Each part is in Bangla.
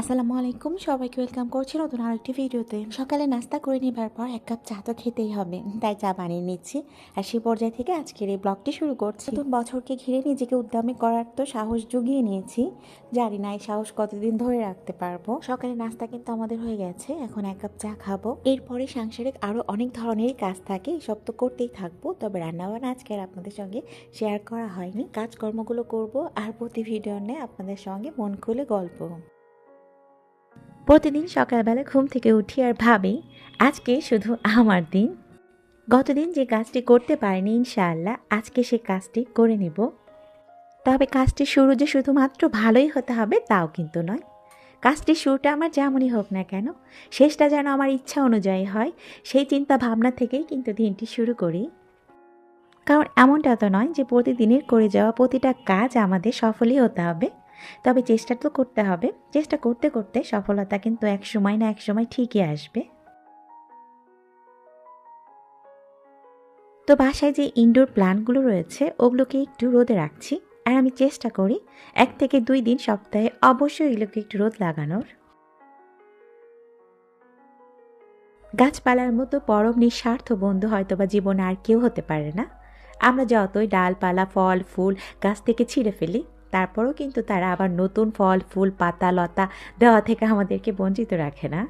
আসসালামু আলাইকুম, সবাইকে ওয়েলকাম করছি নতুন আরেকটি ভিডিওতে। সকালে নাস্তা করে নেবার পর এক কাপ চা তো খেতেই হবে, তাই চা বানিয়ে নিচ্ছি। আর সেই পর্যায় থেকে আজকের এই ব্লগটি শুরু করছি। নতুন বছরকে ঘিরে নিজেকে উদ্যমী করার তো সাহস জুগিয়ে নিয়েছি। জানি না এই সাহস কতদিন ধরে রাখতে পারব। সকালে নাস্তা কিন্তু আমাদের হয়ে গেছে, এখন এক কাপ চা খাব। এরপরে সাংসারিক আরও অনেক ধরনের কাজ থাকে, এসব তো করতেই থাকব। তবে রান্নাবান্না আজকে আর আপনাদের সঙ্গে শেয়ার করা হয়নি। কাজকর্মগুলো করব, আর প্রতি ভিডিও নিয়ে আপনাদের সঙ্গে মন খুলে গল্প। প্রতিদিন সকালবেলা ঘুম থেকে উঠি আর ভাবি, আজকে শুধু আমার দিন। গতদিন যে কাজটি করতে পারিনি, ইনশাআল্লাহ আজকে সে কাজটি করে নেব। তবে কাজটি শুরু যে শুধুমাত্র ভালোই হতে হবে, তাও কিন্তু নয়। কাজটির শুরুটা আমার যেমনই হোক না কেন, শেষটা যেন আমার ইচ্ছা অনুযায়ী হয়, সেই চিন্তা ভাবনা থেকেই কিন্তু দিনটি শুরু করি। কারণ এমনটা তো নয় যে প্রতিদিনের করে যাওয়া প্রতিটা কাজ আমাদের সফলই হতে হবে। তবে চেষ্টা তো করতে হবে। চেষ্টা করতে করতে সফলতা কিন্তু এক সময় না এক সময় ঠিকই আসবে। তো বাসায় যে ইনডোর প্ল্যান্টগুলো রয়েছে, ওগুলোকে একটু রোদে রাখছি। আর আমি চেষ্টা করি এক থেকে দুই দিন সপ্তাহে অবশ্যই এগুলোকে একটু রোদ লাগানোর। গাছপালার মতো পরম নিঃস্বার্থ বন্ধু হয়তো বা জীবনে আর কেউ হতে পারে না। আমরা যতই ডালপালা, ফল, ফুল গাছ থেকে ছিঁড়ে ফেলি তারপরেও কিন্তু তারা আবার নতুন ফল ফুল পাতা লতা দেওয়া থেকে আমাদেরকে বঞ্চিত রাখে না।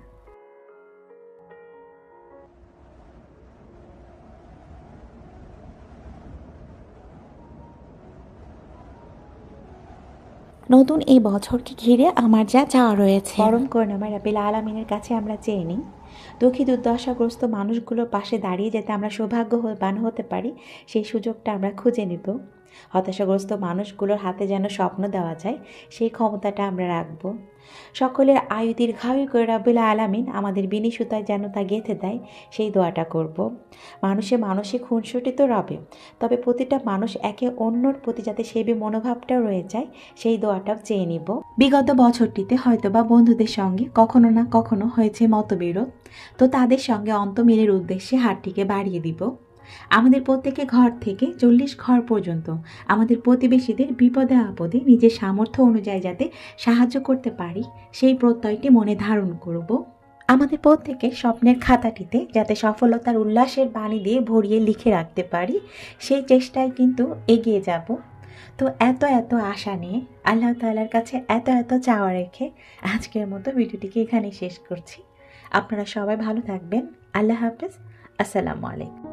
নতুন এই বছরকে ঘিরে আমার যা চাওয়া রয়েছে। পরম করুণাময় রাবিল আলমিনের কাছে আমরা চেয়ে নিই। দুঃখী দুর্দশাগ্রস্ত মানুষগুলোর পাশে দাঁড়িয়ে যাতে আমরা সৌভাগ্যবান হতে পারি সেই সুযোগটা আমরা খুঁজে নিব। হতাশাগ্রস্ত মানুষগুলোর হাতে যেন স্বপ্ন দেওয়া যায়, সেই ক্ষমতাটা আমরা রাখব। সকলের আয়ু দীর্ঘায়ু করে রাবুল আলামিন আমাদের বিনি সুতায় যেন তা গেঁথে দেয়, সেই দোয়াটা করব। মানুষে মানসিক খুনসুটি তো রবে, তবে প্রতিটা মানুষ একে অন্যর প্রতি যাতে সেবী মনোভাবটাও রয়ে যায়, সেই দোয়াটাও চেয়ে নিব। বিগত বছরটিতে হয়তোবা বন্ধুদের সঙ্গে কখনো না কখনো হয়েছে মতবিরোধ, তো তাদের সঙ্গে অন্তমিলের উদ্দেশ্যে হাতটিকে বাড়িয়ে দিব। আমাদের প্রত্যেকে ঘর থেকে চল্লিশ ঘর পর্যন্ত আমাদের প্রতিবেশীদের বিপদে আপদে নিজের সামর্থ্য অনুযায়ী যাতে সাহায্য করতে পারি, সেই প্রত্যয়টি মনে ধারণ করব। আমাদের প্রত্যেকের স্বপ্নের খাতাটিতে যাতে সফলতার উল্লাসের বাণী দিয়ে ভরিয়ে লিখে রাখতে পারি, সেই চেষ্টায় কিন্তু এগিয়ে যাব। তো এত এত আশা নিয়ে আল্লাহ তাল্লার কাছে এত এত চাওয়া রেখে আজকের মতো ভিডিওটিকে এখানে শেষ করছি। আপনারা সবাই ভালো থাকবেন। আল্লাহ হাফেজ। আসসালামু আলাইকুম।